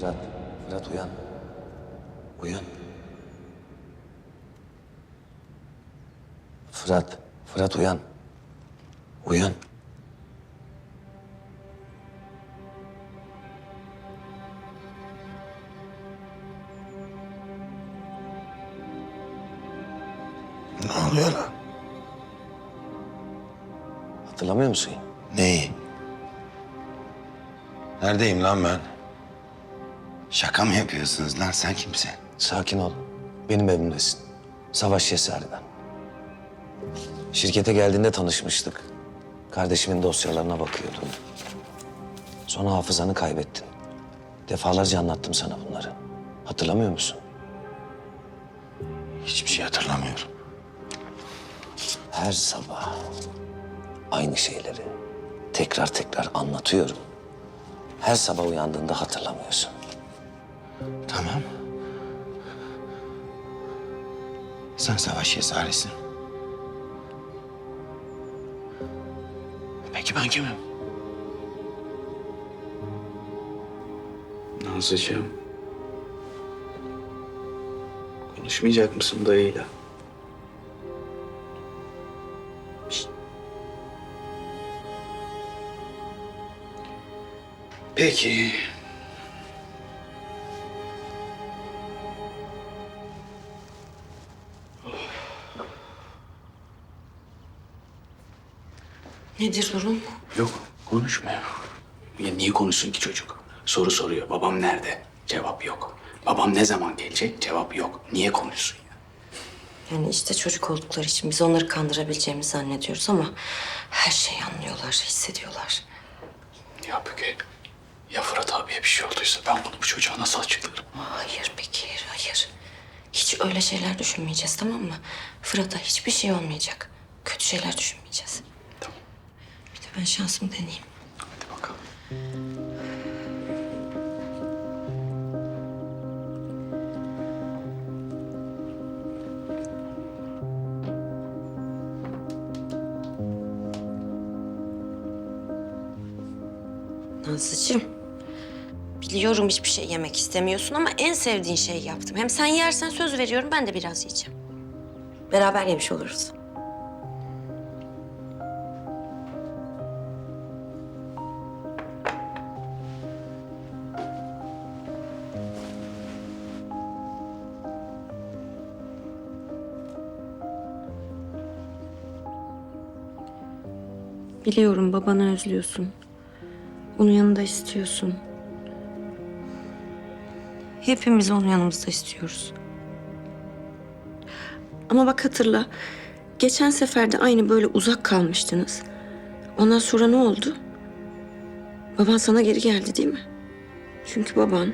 Fırat, Fırat uyan. Uyan. Fırat, Fırat uyan. Uyan. Ne oluyor lan? Hatırlamıyor musun? Neyi? Neredeyim lan ben? Şaka mı yapıyorsunuz lan? Sen kimsin? Sakin ol. Benim evimdesin. Savaş Yesari ben. Şirkete geldiğinde tanışmıştık. Kardeşimin dosyalarına bakıyordun. Sonra hafızanı kaybettin. Defalarca anlattım sana bunları. Hatırlamıyor musun? Hiçbir şey hatırlamıyorum. Her sabah aynı şeyleri tekrar tekrar anlatıyorum. Her sabah uyandığında hatırlamıyorsun. Tamam. Sen savaş yesarisin. Peki ben kimim? Nazlıcığım. Konuşmayacak mısın dayıyla? Peki. Nedir durum? Yok konuşmuyor. Ya niye konuşsun ki çocuk? Soru soruyor. Babam nerede? Cevap yok. Babam ne zaman gelecek? Cevap yok. Niye konuşsun ya? Yani işte çocuk oldukları için biz onları kandırabileceğimizi zannediyoruz ama her şeyi anlıyorlar, hissediyorlar. Ya Büke, ya Fırat abiye bir şey olduysa ben bunu bu çocuğa nasıl açıklarım? Hayır Bekir, hayır. Hiç öyle şeyler düşünmeyeceğiz tamam mı? Fırat'a hiçbir şey olmayacak. Kötü şeyler düşünmeyeceğiz. Ben şansımı deneyeyim. Hadi bakalım. Nazlıcığım. Biliyorum hiçbir şey yemek istemiyorsun ama en sevdiğin şeyi yaptım. Hem sen yersen söz veriyorum ben de biraz yiyeceğim. Beraber yemiş oluruz. Biliyorum babanı özlüyorsun. Onun yanında istiyorsun. Hepimiz onu yanımızda istiyoruz. Ama bak hatırla. Geçen sefer de aynı böyle uzak kalmıştınız. Ondan sonra ne oldu? Baban sana geri geldi değil mi? Çünkü baban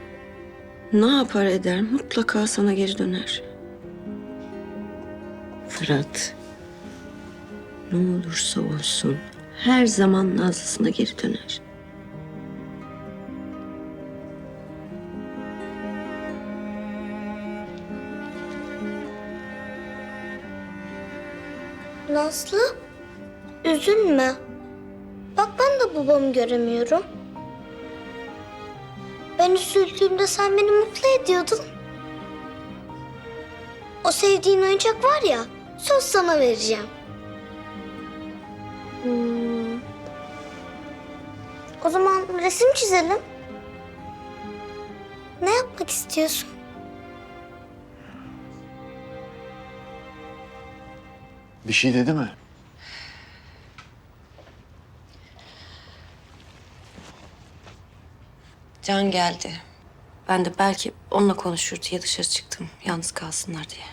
ne yapar eder mutlaka sana geri döner. Fırat ne olursa olsun her zaman Nazlısına geri döner. Nazlı, üzülme. Bak ben de babamı göremiyorum. Ben üzüldüğümde sen beni mutlu ediyordun. O sevdiğin oyuncak var ya, söz sana vereceğim. Hmm. O zaman resim çizelim. Ne yapmak istiyorsun? Bir şey dedi mi? Can geldi. Ben de belki onunla konuşur diye dışarı çıktım. Yalnız kalsınlar diye.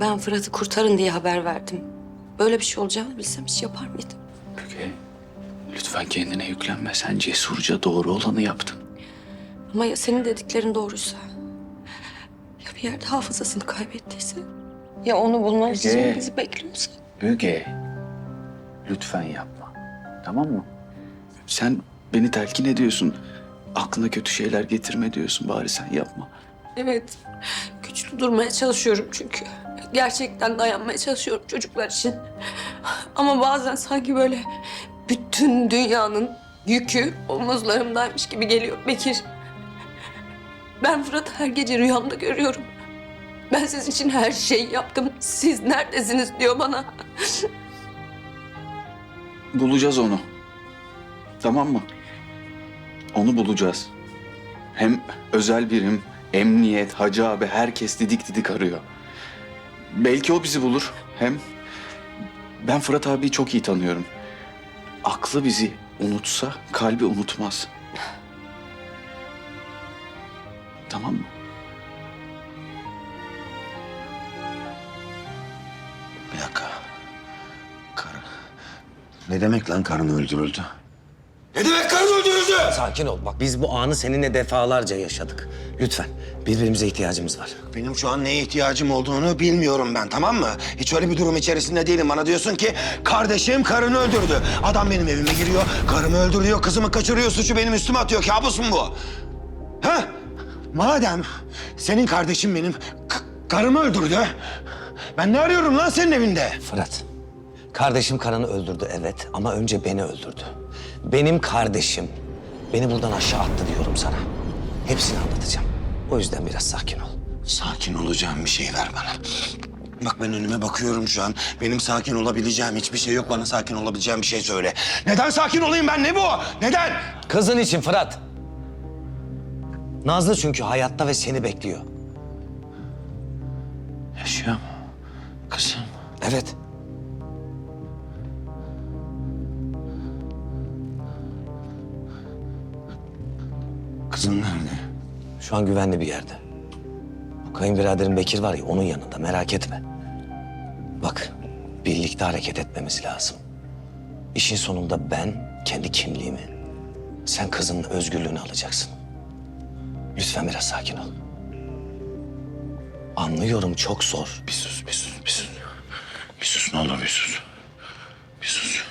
Ben Fırat'ı kurtarın diye haber verdim. Böyle bir şey olacağını bilsem hiç yapar mıydım? Büke, lütfen kendine yüklenme. Sen cesurca doğru olanı yaptın. Ama ya senin dediklerin doğruysa? Ya bir yerde hafızasını kaybettiyse? Ya onu bulmamız için bizi bekliyorsa? Büke, lütfen yapma. Tamam mı? Sen beni telkin ediyorsun. Aklına kötü şeyler getirme diyorsun. Bari sen yapma. Evet. Güçlü durmaya çalışıyorum çünkü. Gerçekten dayanmaya çalışıyorum çocuklar için. Ama bazen sanki böyle bütün dünyanın yükü omuzlarımdaymış gibi geliyor Bekir. Ben Fırat'ı her gece rüyamda görüyorum. Ben sizin için her şeyi yaptım. Siz neredesiniz diyor bana. Bulacağız onu. Tamam mı? Onu bulacağız. Hem özel birim, emniyet, hacı abi herkes didik didik arıyor. Belki o bizi bulur. Hem ben Fırat abiyi çok iyi tanıyorum. Aklı bizi unutsa kalbi unutmaz. Tamam mı? Bir dakika. Karı. Ne demek lan karın öldürüldü? Ne demek karın Sakin ol. Bak biz bu anı seninle defalarca yaşadık. Lütfen birbirimize ihtiyacımız var. Benim şu an neye ihtiyacım olduğunu bilmiyorum ben tamam mı? Hiç öyle bir durum içerisinde değilim. Bana diyorsun ki kardeşim karını öldürdü. Adam benim evime giriyor, karımı öldürüyor, kızımı kaçırıyor, suçu benim üstüme atıyor. Kabus mu bu? Ha? Madem senin kardeşin benim karımı öldürdü. Ben ne arıyorum lan senin evinde? Fırat, kardeşim karını öldürdü evet ama önce beni öldürdü. Benim kardeşim beni buradan aşağı attı diyorum sana. Hepsini anlatacağım. O yüzden biraz sakin ol. Sakin olacağım bir şey ver bana. Bak ben önüme bakıyorum şu an. Benim sakin olabileceğim hiçbir şey yok. Bana sakin olabileceğim bir şey söyle. Neden sakin olayım ben? Ne bu? Neden? Kızın için Fırat. Nazlı çünkü hayatta ve seni bekliyor. Yaşıyor mu? Kızım. Evet. Kızım nerede? Şu an güvenli bir yerde. Bu kayınbiraderin Bekir var ya onun yanında merak etme. Bak birlikte hareket etmemiz lazım. İşin sonunda ben kendi kimliğimi, sen kızının özgürlüğünü alacaksın. Lütfen biraz sakin ol. Anlıyorum çok zor. Bir sus, bir sus, bir sus. Bir sus ne olur bir sus. Bir sus.